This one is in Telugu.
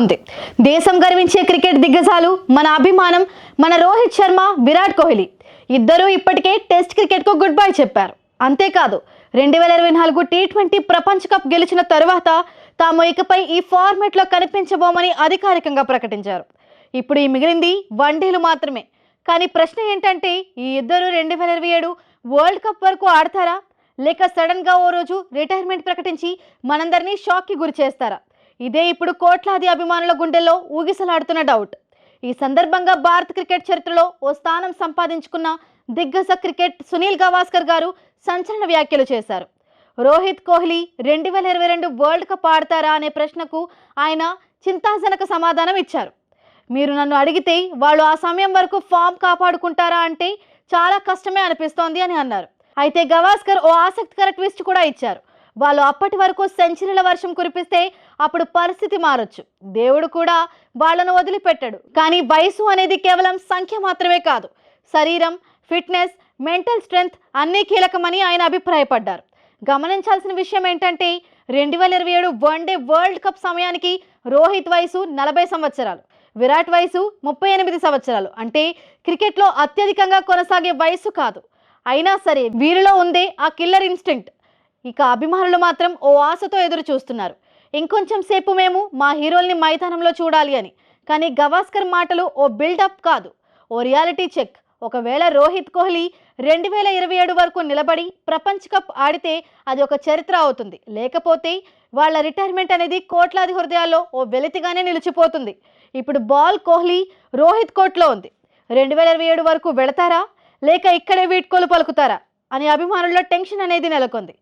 ఉంది. దేశం గర్వించే క్రికెట్ దిగ్గజాలు మన అభిమానం మన రోహిత్ శర్మ విరాట్ కోహ్లీ. ఇద్దరూ ఇప్పటికే టెస్ట్ క్రికెట్కు గుడ్ బై చెప్పారు. అంతేకాదు రెండు వేల ఇరవై నాలుగు టీ ట్వంటీ ప్రపంచ కప్ గెలిచిన తరువాత తాము ఇకపై ఈ ఫార్మెట్లో కనిపించబోమని అధికారికంగా ప్రకటించారు. ఇప్పుడు ఈ మిగిలింది వన్డేలు మాత్రమే. కానీ ప్రశ్న ఏంటంటే ఈ ఇద్దరు రెండు వేల ఇరవై ఏడు వరల్డ్ కప్ వరకు ఆడతారా? లేక సడన్గా ఓ రోజు రిటైర్మెంట్ ప్రకటించి మనందరినీ షాక్కి గురి చేస్తారా? ఇదే ఇప్పుడు కోట్లాది అభిమానుల గుండెల్లో ఊగిసలాడుతున్న డౌట్. ఈ సందర్భంగా భారత క్రికెట్ చరిత్రలో ఓ స్థానం సంపాదించుకున్న దిగ్గజ క్రికెట్ సునీల్ గవాస్కర్ గారు సంచలన వ్యాఖ్యలు చేశారు. రోహిత్ కోహ్లీ రెండు వేల ఇరవై రెండు వరల్డ్ కప్ ఆడతారా అనే ప్రశ్నకు ఆయన చింతాజనక సమాధానం ఇచ్చారు. మీరు నన్ను అడిగితే వాళ్ళు ఆ సమయం వరకు ఫామ్ కాపాడుకుంటారా అంటే చాలా కష్టమే అనిపిస్తోంది అని అన్నారు. అయితే గవాస్కర్ ఓ ఆసక్తికర ట్విస్ట్ కూడా ఇచ్చారు. వాళ్ళు అప్పటి వరకు సెంచరీల వర్షం కురిపిస్తే అప్పుడు పరిస్థితి మారొచ్చు. దేవుడు కూడా వాళ్ళను వదిలిపెట్టాడు. కానీ వయసు అనేది కేవలం సంఖ్య మాత్రమే కాదు. శరీరం ఫిట్నెస్ మెంటల్ స్ట్రెంగ్త్ అన్నీ కీలకమని ఆయన అభిప్రాయపడ్డారు. గమనించాల్సిన విషయం ఏంటంటే రెండు వేల ఇరవై ఏడు వన్డే వరల్డ్ కప్ సమయానికి రోహిత్ వయసు నలభై సంవత్సరాలు విరాట్ వయసు ముప్పై ఎనిమిది సంవత్సరాలు. అంటే క్రికెట్లో అత్యధికంగా కొనసాగే వయసు కాదు. అయినా సరే వీరిలో ఉందే ఆ కిల్లర్ ఇన్స్టింక్ట్. ఇక అభిమానులు మాత్రం ఓ ఆశతో ఎదురు చూస్తున్నారు. ఇంకొంచెం సేపు మేము మా హీరోల్ని మైదానంలో చూడాలి అని. కానీ గవాస్కర్ మాటలు ఓ బిల్డప్ కాదు. ఓ రియాలిటీ చెక్. ఒకవేళ రోహిత్ కోహ్లీ రెండు వేల ఇరవై ఏడు వరకు నిలబడి ప్రపంచ కప్ ఆడితే అది ఒక చరిత్ర అవుతుంది. లేకపోతే వాళ్ళ రిటైర్మెంట్ అనేది కోట్లాది హృదయాల్లో ఓ వెలితిగానే నిలిచిపోతుంది. ఇప్పుడు బాల్ కోహ్లీ రోహిత్ కోట్లో ఉంది. రెండు వేల ఇరవై ఏడు వరకు వెళతారా? లేక ఇక్కడే వీడ్కోలు పలుకుతారా? అని అభిమానుల్లో టెన్షన్ అనేది నెలకొంది.